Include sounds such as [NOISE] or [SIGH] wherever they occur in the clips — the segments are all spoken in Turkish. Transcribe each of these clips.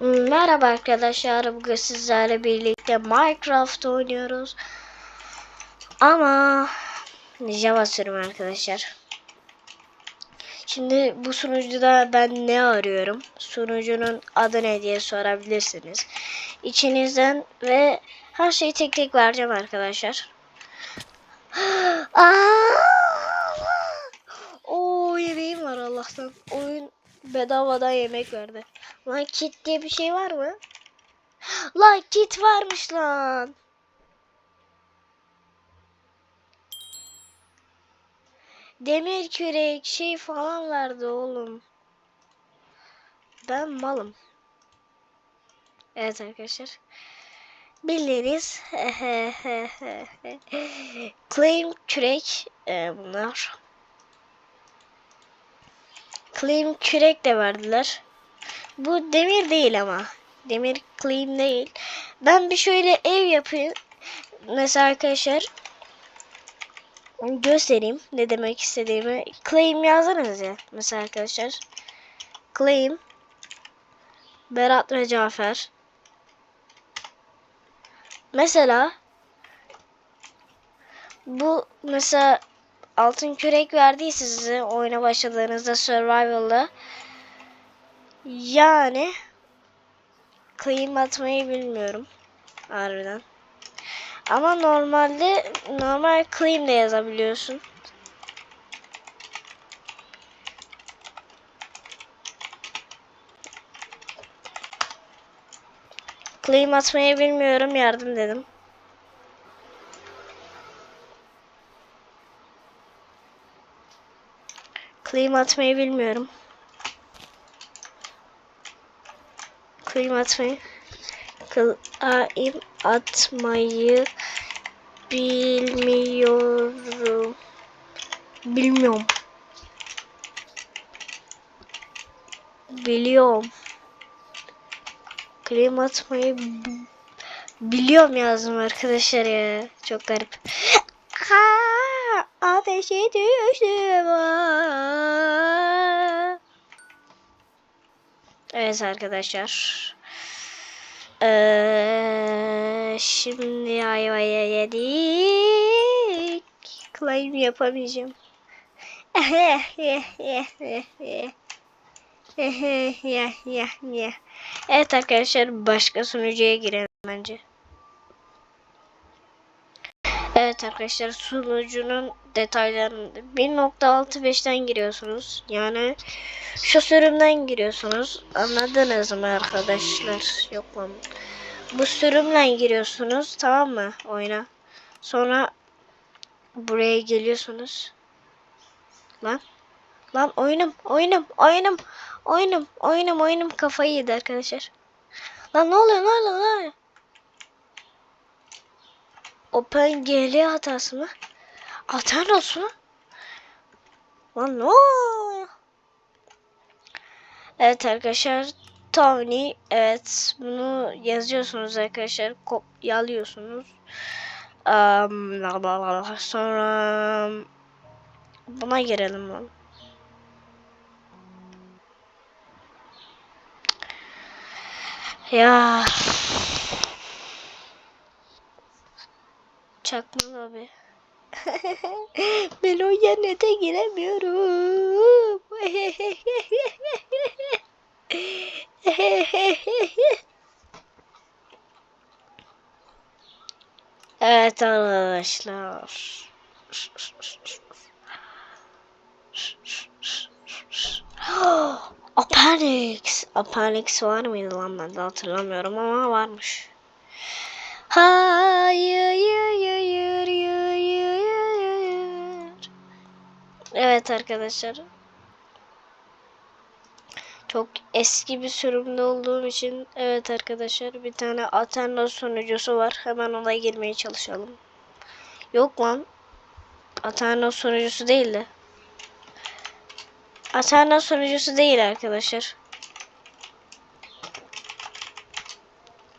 Merhaba arkadaşlar. Bugün sizlerle birlikte Minecraft oynuyoruz. Ama Java sürüm arkadaşlar. Şimdi bu sunucuda ben ne arıyorum? Sunucunun adı ne diye sorabilirsiniz. İçinizden ve her şeyi tek tek vereceğim arkadaşlar. [GASPS] Oo yemeğim var Allah'tan. Oyun bedavadan yemek verdi. Lan kit diye bir şey var mı? Lan kit varmış lan. Demir kürek şey falan verdi oğlum. Ben malım. Evet arkadaşlar. Bildiğiniz [LAUGHS] claim kürek e, bunlar. Claim kürek de verdiler. Bu demir değil ama. Demir claim değil. Ben bir şöyle ev yapayım. Mesela arkadaşlar göstereyim ne demek istediğimi. Claim yazarız ya. Mesela arkadaşlar. Claim Berat ve Cafer. Mesela bu mesela altın kürek verdiyse size oyuna başladığınızda survival'da yani claim atmayı bilmiyorum harbiden. Ama normalde normal claim de yazabiliyorsun. Claim atmayı bilmiyorum yardım dedim. Claim atmayı bilmiyorum. Claim atmayı. Claim atmayı bilmiyorum. Bilmiyorum. Biliyorum. Claim atmayı bi- biliyorum yazdım arkadaşlar ya. Çok garip. Ha, ateşe düştüm. Evet arkadaşlar. Ee, şimdi ayvaya yedik. Claim yapamayacağım. evet arkadaşlar başka sunucuya girelim bence. Evet arkadaşlar sunucunun detaylarını 1.65'ten giriyorsunuz. Yani şu sürümden giriyorsunuz. Anladınız mı arkadaşlar? Yok lan. Bu sürümle giriyorsunuz tamam mı oyuna. Sonra buraya geliyorsunuz. Lan. Lan oyunum, oyunum, oyunum, oyunum, oyunum, oyunum kafayı yedi arkadaşlar. Lan ne oluyor, ne oluyor, ne oluyor? Open GL hatası mı? Aternos mu? Lan oluyor? Evet arkadaşlar Tony evet bunu yazıyorsunuz arkadaşlar kopyalıyorsunuz. Um, sonra buna girelim lan. Ya çakmalı abi. Ben o cennete giremiyorum. [LAUGHS] evet arkadaşlar. [GASPS] Appendix. Appendix var mıydı lan ben de hatırlamıyorum ama varmış. Hayır, hayır, hayır, hayır. Evet arkadaşlar. Çok eski bir sürümde olduğum için evet arkadaşlar bir tane Athena sunucusu var. Hemen ona girmeye çalışalım. Yok lan. Athena sunucusu değil de. Athena sunucusu değil arkadaşlar.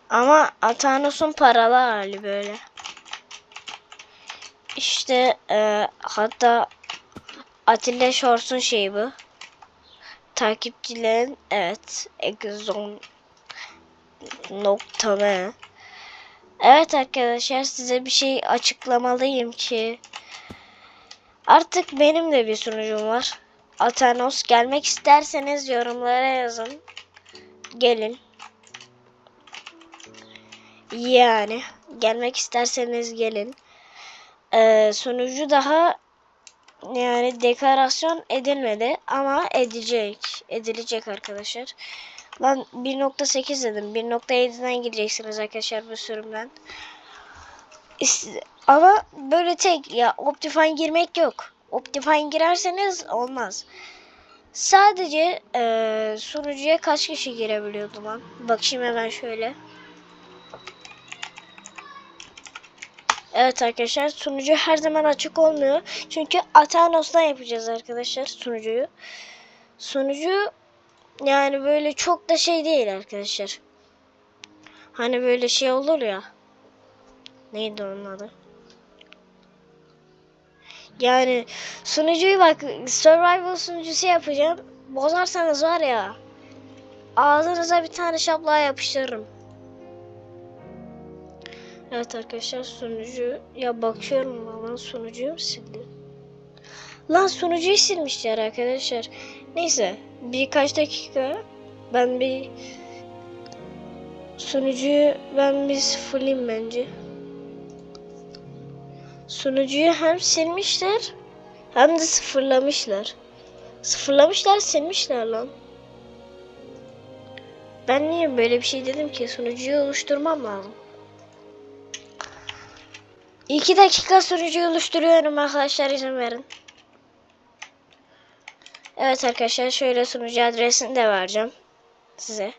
Ama Athanos'un paralı hali böyle. İşte e, hatta Atilla Shorts'un şeyi bu. Takipçilerin evet Exxon nokta ne? Evet arkadaşlar size bir şey açıklamalıyım ki artık benim de bir sunucum var. Atanos gelmek isterseniz yorumlara yazın. Gelin. Yani gelmek isterseniz gelin. Ee, sunucu daha yani deklarasyon edilmedi ama edecek. Edilecek arkadaşlar. Lan 1.8 dedim. 1.7'den gireceksiniz arkadaşlar bu sürümden. Ama böyle tek ya Optifine girmek yok. Optifine girerseniz olmaz. Sadece eee sunucuya kaç kişi girebiliyordu lan? Bakayım hemen şöyle. Evet arkadaşlar sunucu her zaman açık olmuyor. Çünkü Atanos'tan yapacağız arkadaşlar sunucuyu. Sunucu yani böyle çok da şey değil arkadaşlar. Hani böyle şey olur ya. Neydi onun adı? Yani sunucuyu bak survival sunucusu yapacağım. Bozarsanız var ya ağzınıza bir tane şaplığa yapıştırırım. Evet arkadaşlar sunucu ya bakıyorum lan sunucuyu mu sildi? Lan sunucuyu silmişler arkadaşlar. Neyse birkaç dakika ben bir sunucuyu ben bir sıfırlayayım bence. Sunucuyu hem silmişler hem de sıfırlamışlar. Sıfırlamışlar silmişler lan. Ben niye böyle bir şey dedim ki sunucuyu oluşturmam lazım. 2 dakika sunucuyu oluşturuyorum arkadaşlar izin verin. Evet arkadaşlar şöyle sunucu adresini de vereceğim size.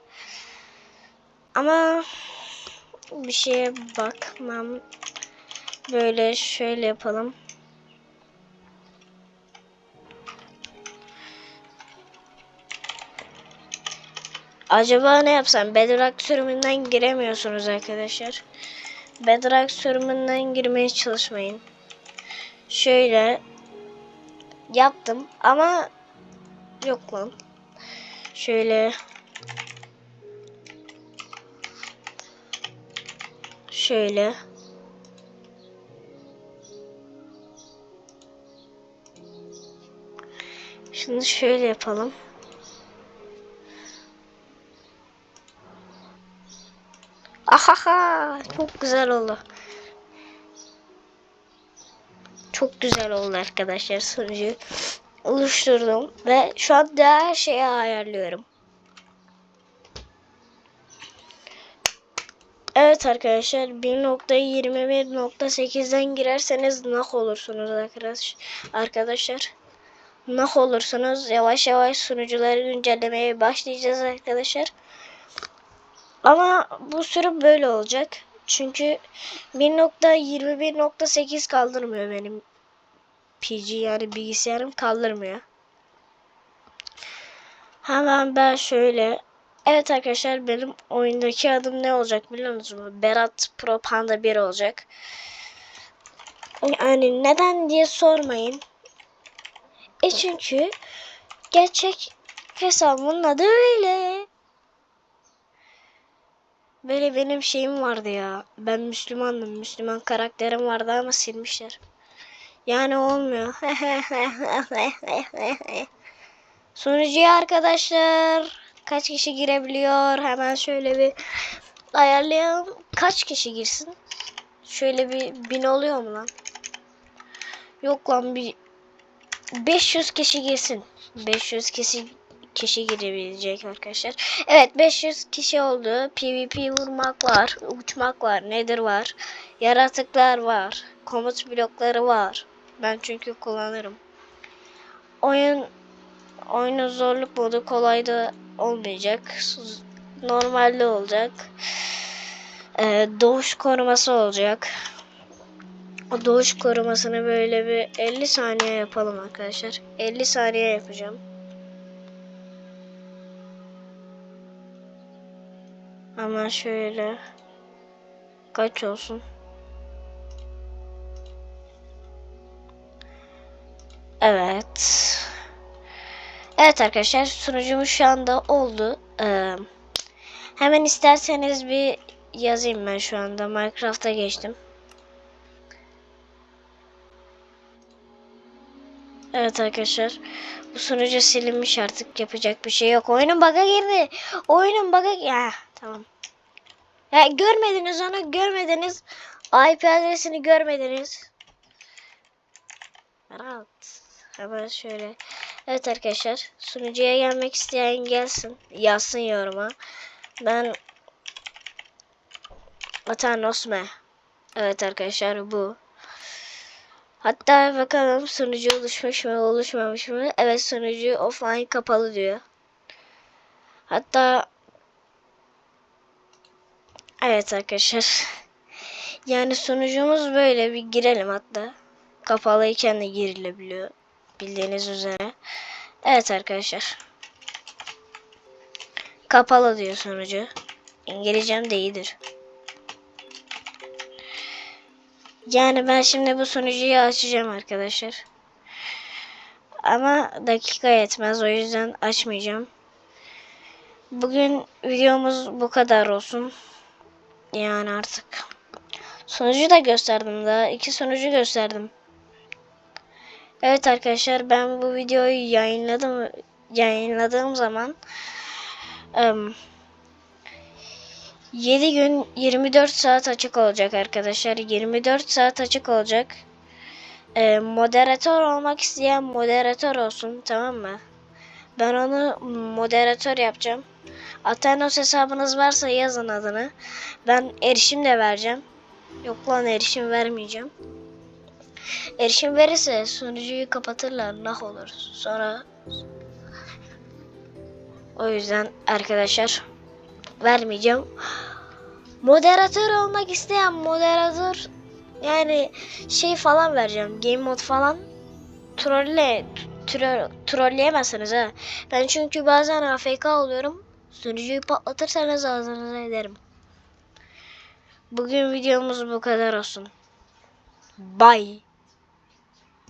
Ama bir şeye bakmam. Böyle şöyle yapalım. Acaba ne yapsam? Bedrock sürümünden giremiyorsunuz arkadaşlar. Bedrock sürümünden girmeye çalışmayın. Şöyle yaptım ama yok lan. Şöyle şöyle Şimdi şöyle yapalım. Ahaha çok güzel oldu. Çok güzel oldu arkadaşlar sunucuyu oluşturdum ve şu anda her şeyi ayarlıyorum. Evet arkadaşlar 1.21.8'den girerseniz nak olursunuz arkadaş arkadaşlar. Nah olursunuz yavaş yavaş sunucuları güncellemeye başlayacağız arkadaşlar. Ama bu sürüm böyle olacak. Çünkü 1.21.8 kaldırmıyor benim PC yani bilgisayarım kaldırmıyor. Hemen ben şöyle Evet arkadaşlar benim oyundaki adım ne olacak biliyor musunuz? Berat Pro Panda 1 olacak. Yani neden diye sormayın. E çünkü gerçek hesabımın adı öyle. Böyle benim şeyim vardı ya. Ben Müslümandım. Müslüman karakterim vardı ama silmişler. Yani olmuyor. [LAUGHS] Sunucuya arkadaşlar kaç kişi girebiliyor? Hemen şöyle bir ayarlayalım. Kaç kişi girsin? Şöyle bir bin oluyor mu lan? Yok lan bir 500 kişi girsin. 500 kişi kişi girebilecek arkadaşlar. Evet 500 kişi oldu. PvP vurmak var. Uçmak var. Nedir var. Yaratıklar var. Komut blokları var. Ben çünkü kullanırım. Oyun oyunun zorluk modu kolay da olmayacak. Normalde olacak. Ee, doğuş koruması olacak. O doğuş korumasını böyle bir 50 saniye yapalım arkadaşlar. 50 saniye yapacağım. Ama şöyle kaç olsun? Evet. Evet arkadaşlar sunucumuz şu anda oldu. Ee, Hemen isterseniz bir yazayım ben şu anda. Minecraft'a geçtim. Evet arkadaşlar. Bu sunucu silinmiş artık. Yapacak bir şey yok. Oyunun bug'a girdi. Oyunun bug'a... Ya tamam. Ya görmediniz onu. Görmediniz. IP adresini görmediniz. Rahat. Hemen şöyle. Evet arkadaşlar. Sunucuya gelmek isteyen gelsin. Yazsın yoruma. Ben Atanos me. Evet arkadaşlar bu. Hatta bakalım sunucu oluşmuş mu oluşmamış mı? Evet sunucu offline kapalı diyor. Hatta Evet arkadaşlar. Yani sunucumuz böyle bir girelim hatta. Kapalıyken de girilebiliyor. Bildiğiniz üzere. Evet arkadaşlar. Kapalı diyor sunucu. İngilizcem de iyidir. Yani ben şimdi bu sunucuyu açacağım arkadaşlar. Ama dakika yetmez o yüzden açmayacağım. Bugün videomuz bu kadar olsun. Yani artık. Sonucu da gösterdim daha. iki sonucu gösterdim. Evet arkadaşlar ben bu videoyu yayınladım. Yayınladığım zaman em, 7 gün 24 saat açık olacak arkadaşlar. 24 saat açık olacak. Ee, moderatör olmak isteyen moderatör olsun tamam mı? Ben onu moderatör yapacağım. Atenos hesabınız varsa yazın adını. Ben erişim de vereceğim. Yok lan erişim vermeyeceğim. Erişim verirse sunucuyu kapatırlar. Nah olur. Sonra o yüzden arkadaşlar vermeyeceğim. Moderatör olmak isteyen moderatör yani şey falan vereceğim. Game mod falan trolle tro, trolleyemezsiniz ha. Ben çünkü bazen AFK oluyorum. Sunucuyu patlatırsanız ağzınıza ederim. Bugün videomuz bu kadar olsun. Bye.